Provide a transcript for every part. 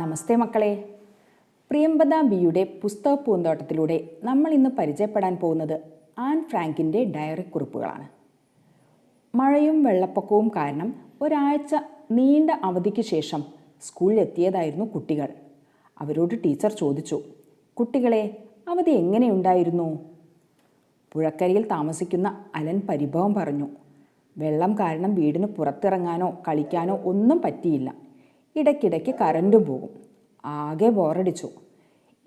നമസ്തേ മക്കളെ. പ്രിയംബദ ബിയുടെ പുസ്തക പൂന്തോട്ടത്തിലൂടെ നമ്മൾ ഇന്ന് പരിചയപ്പെടാൻ പോകുന്നത് ആൻ ഫ്രാങ്കിന്റെ ഡയറി കുറിപ്പുകളാണ്. മഴയും വെള്ളപ്പൊക്കവും കാരണം ഒരാഴ്ച നീണ്ട അവധിക്ക് ശേഷം സ്കൂളിലെത്തിയതായിരുന്നു കുട്ടികൾ. അവരോട് ടീച്ചർ ചോദിച്ചു കുട്ടികളെ അവധി എങ്ങനെയുണ്ടായിരുന്നു? പുഴക്കരയിൽ താമസിക്കുന്ന അലൻ പരിഭവം പറഞ്ഞു വെള്ളം കാരണം വീടിന് പുറത്തിറങ്ങാനോ കളിക്കാനോ ഒന്നും പറ്റിയില്ല. ഇടയ്ക്കിടയ്ക്ക് കറണ്ടും പോകും. ആകെ ബോറടിച്ചു.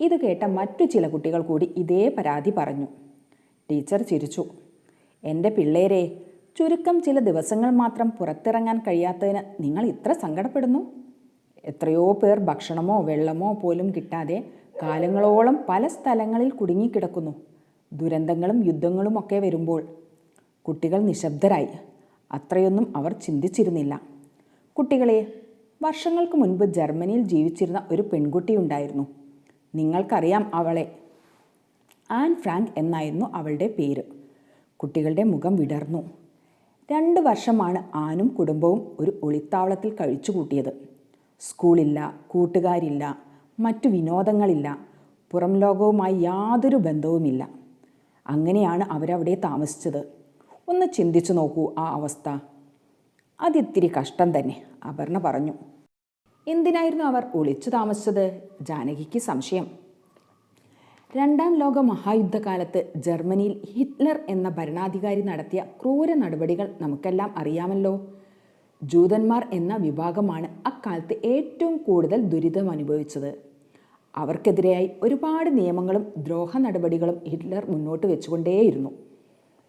ഇത് കേട്ട മറ്റു ചില കുട്ടികൾ കൂടി ഇതേ പരാതി പറഞ്ഞു. ടീച്ചർ ചിരിച്ചു. എന്റെ പിള്ളേരെ ചുരുക്കം ചില ദിവസങ്ങൾ മാത്രം പുറത്തിറങ്ങാൻ കഴിയാത്തതിന് നിങ്ങൾ ഇത്ര സങ്കടപ്പെടുന്നു? എത്രയോ പേർ ഭക്ഷണമോ വെള്ളമോ പോലും കിട്ടാതെ കാലങ്ങളോളം പല സ്ഥലങ്ങളിൽ കുടുങ്ങിക്കിടക്കുന്നു. ദുരന്തങ്ങളും യുദ്ധങ്ങളും ഒക്കെ വരുമ്പോൾ കുട്ടികൾ നിശബ്ദരായി. അത്രയൊന്നും അവർ ചിന്തിച്ചിരുന്നില്ല. കുട്ടികളെ വർഷങ്ങൾക്ക് മുൻപ് ജർമ്മനിയിൽ ജീവിച്ചിരുന്ന ഒരു പെൺകുട്ടി പെൺകുട്ടിയുണ്ടായിരുന്നു നിങ്ങൾക്കറിയാം അവളെ. ആൻ ഫ്രാങ്ക് എന്നായിരുന്നു അവളുടെ പേര്. കുട്ടികളുടെ മുഖം വിടർന്നു. രണ്ട് വർഷമാണ് ആനും കുടുംബവും ഒരു ഒളിത്താവളത്തിൽ കഴിച്ചു കൂട്ടിയത് സ്കൂളില്ല കൂട്ടുകാരില്ല മറ്റു വിനോദങ്ങളില്ല പുറം ലോകവുമായി യാതൊരു ബന്ധവുമില്ല. അങ്ങനെയാണ് അവരവിടെ താമസിച്ചത്. ഒന്ന് ചിന്തിച്ചു നോക്കൂ ആ അവസ്ഥ. അതിത്തിരി കഷ്ടം തന്നെ അപർണ പറഞ്ഞു. എന്തിനായിരുന്നു അവർ ഒളിച്ചു താമസിച്ചത്? ജാനകിക്ക് സംശയം. രണ്ടാം ലോക മഹായുദ്ധകാലത്ത് ജർമ്മനിയിൽ ഹിറ്റ്ലർ എന്ന ഭരണാധികാരി നടത്തിയ ക്രൂര നടപടികൾ നമുക്കെല്ലാം അറിയാമല്ലോ. ജൂതന്മാർ എന്ന വിഭാഗമാണ് അക്കാലത്ത് ഏറ്റവും കൂടുതൽ ദുരിതം അനുഭവിച്ചത്. അവർക്കെതിരെയായി ഒരുപാട് നിയമങ്ങളും ദ്രോഹ നടപടികളും ഹിറ്റ്ലർ മുന്നോട്ട് വെച്ചുകൊണ്ടേയിരുന്നു.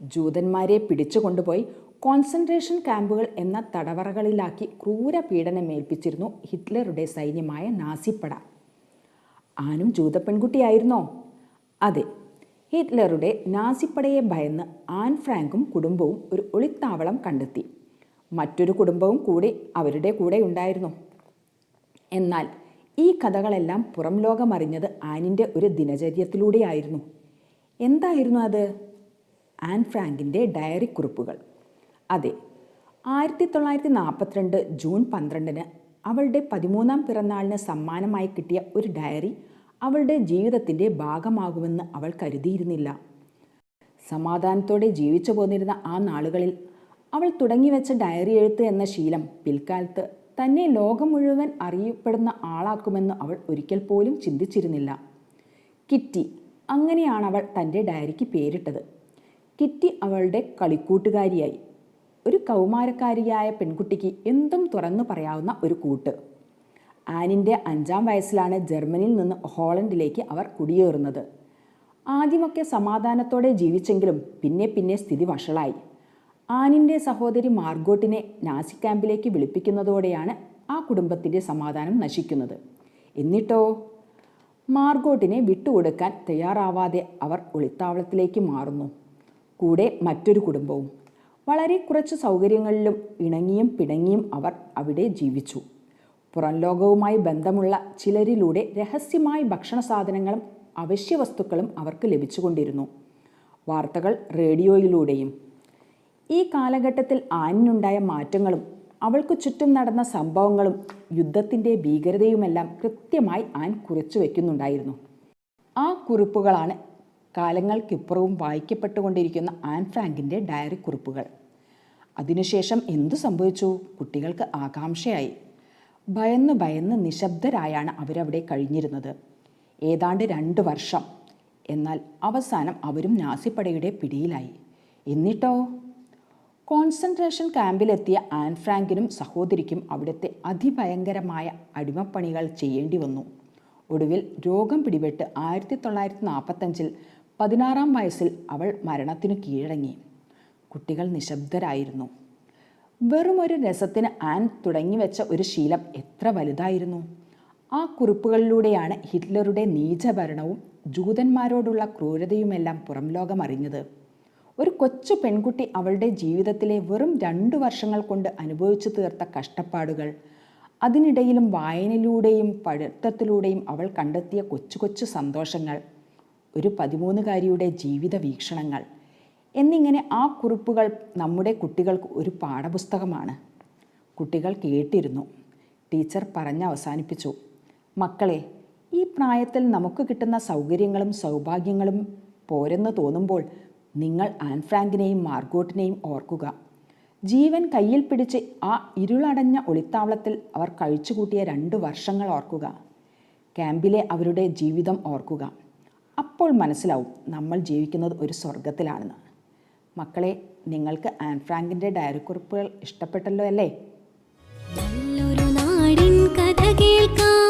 ജൂതന്മാരെ പിടിച്ചു കൊണ്ടുപോയി കോൺസെൻട്രേഷൻ ക്യാമ്പുകൾ എന്ന തടവറകളിലാക്കി ക്രൂര പീഡനമേൽപ്പിച്ചിരുന്നു ഹിറ്റ്ലറുടെ സൈന്യമായ നാസിപ്പട. ആനും ജൂത പെൺകുട്ടിയായിരുന്നോ അതെ ഹിറ്റ്ലറുടെ നാസിപ്പടയെ ഭയന്ന് ആൻ ഫ്രാങ്കും കുടുംബവും ഒരു ഒളിത്താവളം കണ്ടെത്തി. മറ്റൊരു കുടുംബവും കൂടി അവരുടെ കൂടെ ഉണ്ടായിരുന്നു. എന്നാൽ ഈ കഥകളെല്ലാം പുറം ലോകമറിഞ്ഞത് ആനിന്റെ ഒരു ദിനചര്യത്തിലൂടെയായിരുന്നു. എന്തായിരുന്നു അത്? ആൻ ഫ്രാങ്കിന്റെ ഡയറി കുറിപ്പുകൾ അതെ. ആയിരത്തി തൊള്ളായിരത്തി നാൽപ്പത്തിരണ്ട് ജൂൺ പന്ത്രണ്ടിന് അവളുടെ പതിമൂന്നാം പിറന്നാളിന് സമ്മാനമായി കിട്ടിയ ഒരു ഡയറി അവളുടെ ജീവിതത്തിന്റെ ഭാഗമാകുമെന്ന് അവൾ കരുതിയിരുന്നില്ല. സമാധാനത്തോടെ ജീവിച്ചു പോന്നിരുന്ന ആ നാളുകളിൽ അവൾ തുടങ്ങിവെച്ച ഡയറി എഴുത്ത് എന്ന ശീലം പിൽക്കാലത്ത് തന്നെ ലോകം മുഴുവൻ അറിയപ്പെടുന്ന ആളാക്കുമെന്ന് അവൾ ഒരിക്കൽ പോലും ചിന്തിച്ചിരുന്നില്ല. കിറ്റി അങ്ങനെയാണ് അവൾ തന്റെ ഡയറിക്ക് പേരിട്ടത്. കിറ്റി അവളുടെ കളിക്കൂട്ടുകാരിയായി. ഒരു കൗമാരക്കാരിയായ പെൺകുട്ടിക്ക് എന്തും തുറന്നു പറയാവുന്ന ഒരു കൂട്ട്. ആനിന്റെ അഞ്ചാം വയസ്സിലാണ് ജർമ്മനിയിൽ നിന്ന് ഹോളണ്ടിലേക്ക് അവർ കുടിയേറുന്നത്. ആദ്യമൊക്കെ സമാധാനത്തോടെ ജീവിച്ചെങ്കിലും പിന്നെ പിന്നെ സ്ഥിതി വഷളായി. ആനിന്റെ സഹോദരി മാർഗോട്ടിനെ നാസി ക്യാമ്പിലേക്ക് വിളിപ്പിക്കുന്നതോടെയാണ് ആ കുടുംബത്തിന്റെ സമാധാനം നശിക്കുന്നത്. എന്നിട്ടോ? മാർഗോട്ടിനെ വിട്ടുകൊടുക്കാൻ തയ്യാറാവാതെ അവർ ഒളിത്താവളത്തിലേക്ക് മാറുന്നു. കൂടെ മറ്റൊരു കുടുംബവും. വളരെ കുറച്ച് സൗകര്യങ്ങളിലും ഇണങ്ങിയും പിണങ്ങിയും അവർ അവിടെ ജീവിച്ചു. പുറം ലോകവുമായി ബന്ധമുള്ള ചിലരിലൂടെ രഹസ്യമായി ഭക്ഷണ സാധനങ്ങളും അവശ്യ വസ്തുക്കളും അവർക്ക് ലഭിച്ചുകൊണ്ടിരുന്നു. വാർത്തകൾ റേഡിയോയിലൂടെയും. ഈ കാലഘട്ടത്തിൽ ആനിനുണ്ടായ മാറ്റങ്ങളും അവൾക്ക് ചുറ്റും നടന്ന സംഭവങ്ങളും യുദ്ധത്തിന്റെ ഭീകരതയുമെല്ലാം കൃത്യമായി ആൻ കുറിച്ചു വയ്ക്കുന്നുണ്ടായിരുന്നു ആ കുറിപ്പുകളാണ് കാലങ്ങൾക്കിപ്പുറവും വായിക്കപ്പെട്ടുകൊണ്ടിരിക്കുന്ന ആൻ ഫ്രാങ്കിന്റെ ഡയറി കുറിപ്പുകൾ. അതിനുശേഷം എന്തു സംഭവിച്ചു? കുട്ടികൾക്ക് ആകാംക്ഷയായി. ഭയന്ന് ഭയന്ന് നിശബ്ദരായാണ് അവരവിടെ കഴിഞ്ഞിരുന്നത്. ഏതാണ്ട് രണ്ട് വർഷം. എന്നാൽ അവസാനം അവരും നാസിപ്പടയുടെ പിടിയിലായി. എന്നിട്ടോ? കോൺസെൻട്രേഷൻ ക്യാമ്പിലെത്തിയ ആൻ ഫ്രാങ്കിനും സഹോദരിക്കും അവിടുത്തെ അതിഭയങ്കരമായ അടിമപ്പണികൾ ചെയ്യേണ്ടി വന്നു. ഒടുവിൽ രോഗം പിടിപെട്ട് ആയിരത്തി തൊള്ളായിരത്തി നാൽപ്പത്തഞ്ചിൽ പതിനാറാം വയസ്സിൽ അവൾ മരണത്തിനു കീഴടങ്ങി. കുട്ടികൾ നിശബ്ദരായിരുന്നു. വെറും ഒരു രസത്തിന് ആൻ തുടങ്ങിവെച്ച ഒരു ശീലം എത്ര വലുതായിരുന്നു. ആ കുറിപ്പുകളിലൂടെയാണ് ഹിറ്റ്ലറുടെ നീചഭരണവും ജൂതന്മാരോടുള്ള ക്രൂരതയുമെല്ലാം പുറം ലോകം അറിഞ്ഞത്. ഒരു കൊച്ചു പെൺകുട്ടി അവളുടെ ജീവിതത്തിലെ വെറും രണ്ടു വർഷങ്ങൾ കൊണ്ട് അനുഭവിച്ചു തീർത്ത കഷ്ടപ്പാടുകൾ അതിനിടയിലും വായനയിലൂടെയും പഠിത്തത്തിലൂടെയും അവൾ കണ്ടെത്തിയ കൊച്ചു കൊച്ചു സന്തോഷങ്ങൾ ഒരു പതിമൂന്നുകാരിയുടെ ജീവിത വീക്ഷണങ്ങൾ എന്നിങ്ങനെ ആ കുറിപ്പുകൾ നമ്മുടെ കുട്ടികൾക്ക് ഒരു പാഠപുസ്തകമാണ്. കുട്ടികൾ കേട്ടിരുന്നു. ടീച്ചർ പറഞ്ഞ് അവസാനിപ്പിച്ചു. മക്കളെ ഈ പ്രായത്തിൽ നമുക്ക് കിട്ടുന്ന സൗകര്യങ്ങളും സൗഭാഗ്യങ്ങളും പോരെന്ന് തോന്നുമ്പോൾ നിങ്ങൾ ആൻ ഫ്രാങ്കിനെയും മാർഗോട്ടിനെയും ഓർക്കുക. ജീവൻ കയ്യിൽ പിടിച്ച് ആ ഇരുളടഞ്ഞ ഒളിത്താവളത്തിൽ അവർ കഴിച്ചുകൂട്ടിയ രണ്ട് വർഷങ്ങൾ ഓർക്കുക. ക്യാമ്പിലെ അവരുടെ ജീവിതം ഓർക്കുക. അപ്പോൾ മനസ്സിലാവും നമ്മൾ ജീവിക്കുന്നത് ഒരു സ്വർഗത്തിലാണെന്ന് മക്കളെ നിങ്ങൾക്ക് ആൻ ഫ്രാങ്കിന്റെ ഡയറി കുറിപ്പുകൾ ഇഷ്ടപ്പെട്ടല്ലോ അല്ലേ? നല്ലൊരു നാടിൻ കഥ കേൾക്കാം.